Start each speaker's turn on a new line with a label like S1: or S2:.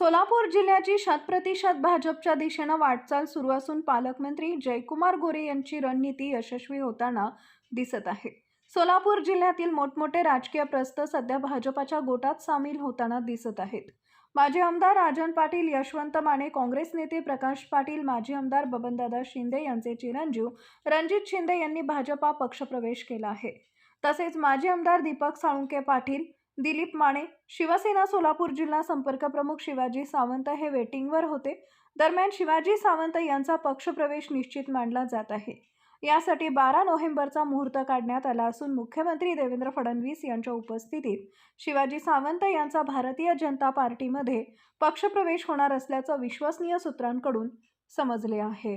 S1: सोलापूर जिल्ह्याची शतप्रतिशत भाजपच्या दिशेनं वाटचाल सुरू असून पालकमंत्री जयकुमार गोरे यांची रणनीती यशस्वी होताना दिसत आहे. सोलापूर जिल्ह्यातील मोठमोठे राजकीय प्रस्थ सध्या भाजपाच्या गोटात सामील होताना दिसत आहेत. माजी आमदार राजन पाटील यशवंत माने काँग्रेस नेते प्रकाश पाटील माजी आमदार बबनदादा शिंदे यांचे चिरंजीव रणजित शिंदे यांनी भाजपा पक्षप्रवेश केला आहे. तसेच माजी आमदार दीपक साळुंके पाटील दिलीप माने शिवसेना सोलापूर जिल्हा संपर्क प्रमुख शिवाजी सावंत हे वेटिंगवर होते. दरम्यान शिवाजी सावंत यांचा पक्षप्रवेश निश्चित मानला जात आहे. यासाठी बारा नोव्हेंबरचा मुहूर्त काढण्यात आला असून मुख्यमंत्री देवेंद्र फडणवीस यांच्या उपस्थितीत शिवाजी सावंत यांचा भारतीय जनता पार्टीमध्ये पक्षप्रवेश होणार असल्याचं विश्वसनीय सूत्रांकडून समजले आहे.